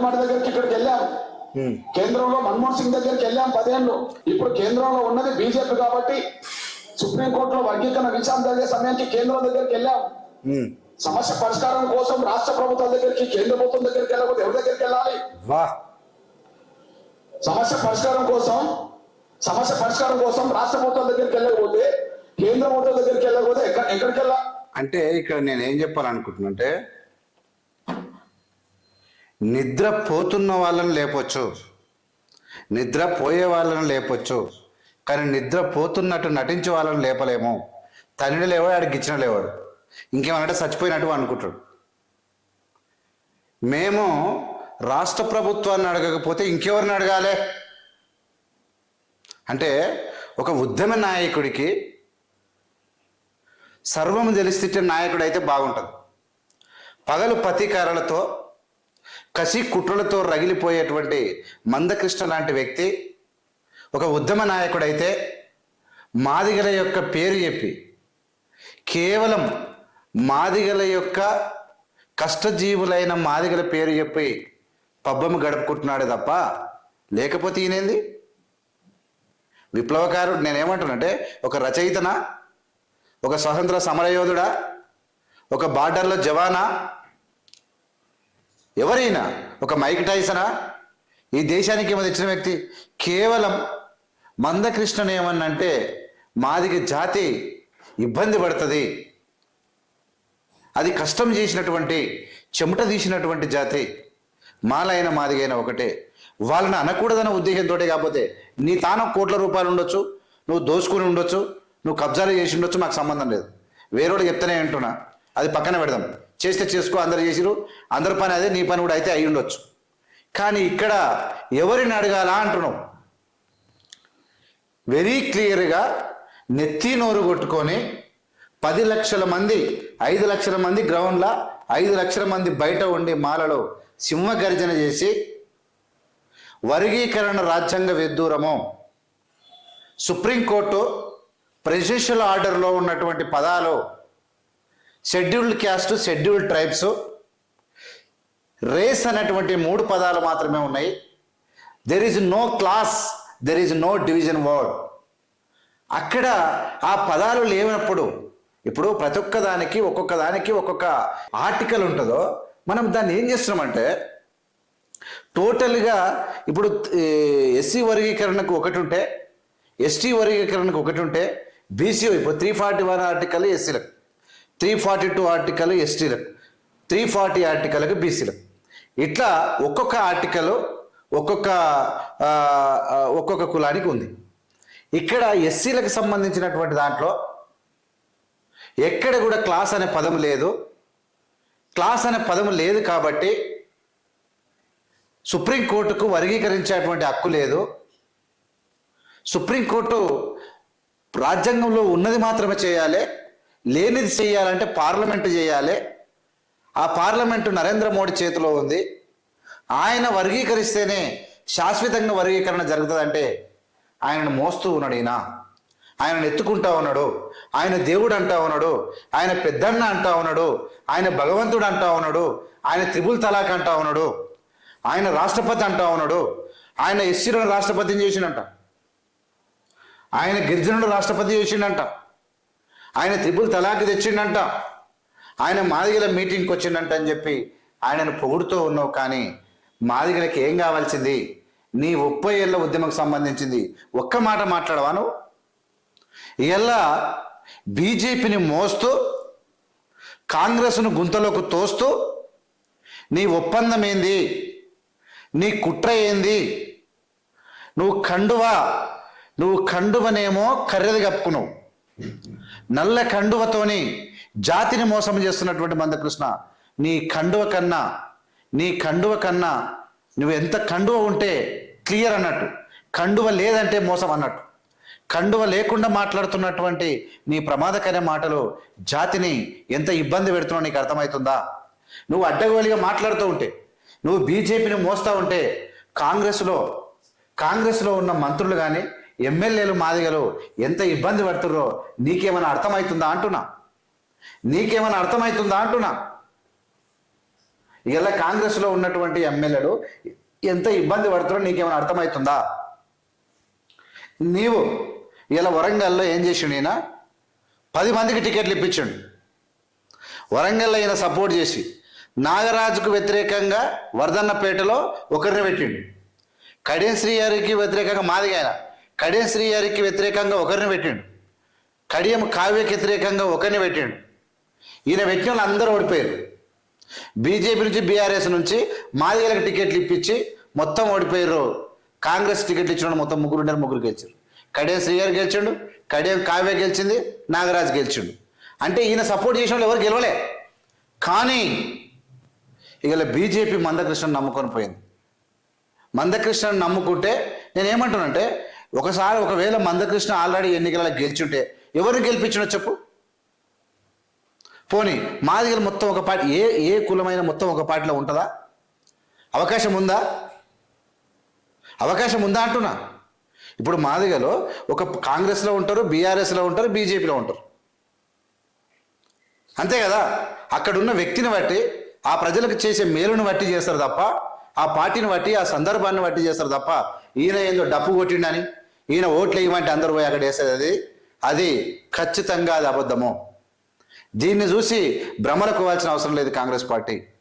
కుమార్ దగ్గరికి ఇక్కడికి వెళ్ళాం. కేంద్రంలో మన్మోహన్ సింగ్ దగ్గరికి వెళ్ళాం పదేళ్ళు. ఇప్పుడు కేంద్రంలో ఉన్నది బీజేపీ కాబట్టి సుప్రీంకోర్టులో వర్గీకరణ విచారణ జరిగే సమయానికి కేంద్రం దగ్గరికి వెళ్ళాం. సమస్య పరిష్కారం కోసం రాష్ట్ర ప్రభుత్వం దగ్గరికి కేంద్ర ప్రభుత్వం దగ్గరికి వెళ్ళకపోతే ఎవరి దగ్గరికి వెళ్ళాలి? వా. సమస్య పరిష్కారం కోసం సమస్య పరిష్కారం కోసం రాష్ట్ర ప్రభుత్వం దగ్గరికి వెళ్ళకపోతే కేంద్ర ప్రభుత్వం దగ్గరికి వెళ్ళకపోతే ఎక్కడ ఎక్కడికి వెళ్ళా అంటే ఇక్కడ నేను ఏం చెప్పాలనుకుంటున్నా అంటే నిద్ర పోతున్న వాళ్ళని లేపొచ్చు. నిద్ర పోయే వాళ్ళని లేపొచ్చు. కానీ నిద్ర పోతున్నట్టు నటించే వాళ్ళని లేపలేము. తల్లిని లేవాడు ఆడికి ఇచ్చిన లేవాడు. ఇంకేమనంటే చచ్చిపోయినట్టు అనుకుంటాడు. మేము రాష్ట్ర ప్రభుత్వాన్ని అడగకపోతే ఇంకెవరిని అడగాలి? అంటే ఒక ఉద్యమ నాయకుడికి సర్వము తెలిస్తే నాయకుడు అయితే బాగుంటుంది. పగలు ప్రతీకారాలతో కసి కుట్రలతో రగిలిపోయేటువంటి మందకృష్ణ లాంటి వ్యక్తి ఒక ఉద్యమ నాయకుడైతే మాదిగల యొక్క పేరు చెప్పి కేవలం మాదిగల యొక్క కష్టజీవులైన మాదిగల పేరు చెప్పి పబ్బము గడుపుకుంటున్నాడు తప్ప లేకపోతే ఈయనేంది? విప్లవకారుడు నేనేమంటానంటే ఒక రచయితనా? ఒక స్వతంత్ర సమరయోధుడా? ఒక బార్డర్లో జవానా? ఎవరైనా ఒక మైక్ టైసనా? ఈ దేశానికి ఏమో తెచ్చిన వ్యక్తి? కేవలం మందకృష్ణను ఏమన్నంటే మాదిగ జాతి ఇబ్బంది పడుతుంది. అది కష్టం చేసినటువంటి చెమట తీసినటువంటి జాతి. మాలైన మాదిగైన ఒకటే. వాళ్ళని అనకూడదన్న ఉద్దేశంతో కాకపోతే నీ తాను కోట్ల రూపాయలు ఉండొచ్చు నువ్వు దోసుకుని ఉండొచ్చు నువ్వు కబ్జాలు చేసి ఉండొచ్చు నాకు సంబంధం లేదు. వేరేవాడు చెప్తేనే అంటున్నా అది పక్కన పెడదాం. చేస్తే చేసుకో అందరు చేసిరు అందరి పని అదే నీ పని కూడా అయితే అయి ఉండొచ్చు. కానీ ఇక్కడ ఎవరిని అడగాలా అంటున్నావు? వెరీ క్లియర్గా నెత్తి నోరు కొట్టుకొని పది లక్షల మంది ఐదు లక్షల మంది గ్రౌండ్లో ఐదు లక్షల మంది బయట ఉండి మాలలో సింహ గర్జన చేసి వర్గీకరణ రాజ్యాంగ విద్దూరము సుప్రీంకోర్టు ప్రెసిడెన్షియల్ ఆర్డర్లో ఉన్నటువంటి పదాలు scheduled caste scheduled tribes. Race అనేటువంటి మూడు పదాలు మాత్రమే ఉన్నాయి. There is no class there is no division word అక్కడ ఆ పదాలు లేనప్పుడు ఇప్పుడు ప్రతి ఒక్క దానికి ఒక్కొక్క దానికి ఒక్కొక్క ఆర్టికల్ ఉంటుందో మనం దాన్ని ఏం చేస్తున్నామంటే టోటల్గా ఇప్పుడు ఎస్సీ వర్గీకరణకు ఒకటి ఉంటే ఎస్టీ వర్గీకరణకు ఒకటి ఉంటే బీసీ ఇప్పుడు త్రీ ఫార్టీ వన్ ఆర్టికల్ ఎస్సీలకు త్రీ ఫార్టీ టూ ఆర్టికల్ ఎస్టీలకు త్రీ ఫార్టీ ఆర్టికల్కి బీసీలకు ఇట్లా ఒక్కొక్క ఆర్టికల్ ఒక్కొక్క ఒక్కొక్క కులానికి ఉంది. ఇక్కడ ఎస్సీలకు సంబంధించినటువంటి దాంట్లో ఎక్కడ కూడా క్లాస్ అనే పదం లేదు. క్లాస్ అనే పదం లేదు కాబట్టి సుప్రీంకోర్టుకు వర్గీకరించేటువంటి హక్కు లేదు. సుప్రీంకోర్టు రాజ్యాంగంలో ఉన్నది మాత్రమే చేయాలి. లేనిది చేయాలంటే పార్లమెంటు చేయాలి. ఆ పార్లమెంటు నరేంద్ర మోడీ చేతిలో ఉంది. ఆయన వర్గీకరిస్తేనే శాశ్వతంగా వర్గీకరణ జరుగుతుందంటే ఆయనను మోస్తూ ఉన్నాడు ఈయన. ఆయనను ఎత్తుకుంటా ఉన్నాడు. ఆయన దేవుడు అంటా ఉన్నాడు. ఆయన పెద్దన్న అంటా ఉన్నాడు. ఆయన భగవంతుడు అంటా ఉన్నాడు. ఆయన త్రిపుల్ తలాక్ అంటా ఉన్నాడు. ఆయన రాష్ట్రపతి అంటా ఉన్నాడు. ఆయన ఎస్సీలను రాష్ట్రపతిని చేసిండంట. ఆయన గిరిజనుడు రాష్ట్రపతి చేసిండంట. ఆయన త్రిపుల్ తలాక్ తెచ్చిండంట. ఆయన మాదిగల మీటింగ్కి వచ్చిండంట అని చెప్పి ఆయనను పొగుడుతూ ఉన్నావు కానీ మాదిగలకి ఏం కావాల్సింది? నీ ముప్పై ఏళ్ళ ఉద్యమకు సంబంధించింది ఒక్క మాట మాట్లాడవా నువ్వు? ఇలా బీజేపీని మోస్తూ కాంగ్రెస్ను గుంతలోకి తోస్తూ నీ ఒప్పందం ఏంది? నీ కుట్ర ఏంది? నువ్వు కండువా? నువ్వు కండువనేమో కర్రెది కప్పుకున్నావు. నల్ల కండువతోని జాతిని మోసం చేస్తున్నటువంటి మందకృష్ణ నీ కండువ కన్నా నీ కండువ కన్నా నువ్వు ఎంత కండువ ఉంటే క్లియర్ అన్నట్టు కండువ లేదంటే మోసం అన్నట్టు. కండువ లేకుండా మాట్లాడుతున్నటువంటి నీ ప్రమాదకర మాటలు జాతిని ఎంత ఇబ్బంది పెడుతున్నావు నీకు అర్థమవుతుందా? నువ్వు అడ్డగోలిగా మాట్లాడుతూ ఉంటే నువ్వు బీజేపీని మోస్తూ ఉంటే కాంగ్రెస్లో కాంగ్రెస్లో ఉన్న మంత్రులు కానీ ఎమ్మెల్యేలు మాదిగలు ఎంత ఇబ్బంది పడుతుర్రో నీకేమైనా అర్థమవుతుందా అంటున్నా. నీకేమైనా అర్థమవుతుందా అంటున్నా. ఇలా కాంగ్రెస్లో ఉన్నటువంటి ఎమ్మెల్యేలు ఎంత ఇబ్బంది పడుతున్నారో నీకేమైనా అర్థమవుతుందా నీవు ఇలా వరంగల్లో ఏం చేసిండు ఈయన? పది మందికి టికెట్లు ఇప్పించండు. వరంగల్ ఈయన సపోర్ట్ చేసి నాగరాజుకు వ్యతిరేకంగా వర్ధన్నపేటలో ఒకరిని పెట్టిండు. కడియం శ్రీహరికి వ్యతిరేకంగా మాదిగా ఆయన. కడియం శ్రీహరికి వ్యతిరేకంగా ఒకరిని పెట్టిండు. కడియం కావ్యకి వ్యతిరేకంగా ఒకరిని పెట్టిండు. ఈయన పెట్టిన వాళ్ళు అందరూ ఓడిపోయారు. బీజేపీ నుంచి బీఆర్ఎస్ నుంచి మాదిగలకు టికెట్లు ఇప్పించి మొత్తం ఓడిపోయారు. కాంగ్రెస్ టికెట్లు ఇచ్చిన వాళ్ళు మొత్తం ముగ్గురు ఉన్నారు ముగ్గురు గెలిచారు. కడియం శ్రీగారు గెలిచిండు కడియం కావ్య గెలిచింది నాగరాజ్ గెలిచిండు. అంటే ఈయన సపోర్ట్ చేసిన వాళ్ళు ఎవరు గెలవలే. కానీ ఇక బీజేపీ మందకృష్ణను నమ్ముకొని పోయింది. మందకృష్ణను నమ్ముకుంటే నేను ఏమంటానంటే ఒకసారి ఒకవేళ మందకృష్ణ ఆల్రెడీ ఎన్నికలలో గెలిచుంటే ఎవరిని గెలిపించినో చెప్పు? పోనీ మాదిగలు మొత్తం ఒక పార్టీ ఏ ఏ కులమైన మొత్తం ఒక పార్టీలో ఉంటుందా? అవకాశం ఉందా? అవకాశం ఉందా అంటున్నా. ఇప్పుడు మాదిగలో ఒక కాంగ్రెస్లో ఉంటారు బీఆర్ఎస్లో ఉంటారు బీజేపీలో ఉంటారు. అంతే కదా? అక్కడున్న వ్యక్తిని బట్టి ఆ ప్రజలకు చేసే మేలును బట్టి చేస్తారు తప్ప ఆ పార్టీని బట్టి ఆ సందర్భాన్ని బట్టి చేస్తారు తప్ప ఈయన ఏందో డప్పు కొట్టిండని. ఈయన ఓట్లు వేయమంటే అందరూ పోయి అక్కడ వేసేది అది. అది ఖచ్చితంగా అది అబద్ధము. దీన్ని చూసి భ్రమలకు పోవాల్సిన అవసరం లేదు కాంగ్రెస్ పార్టీ.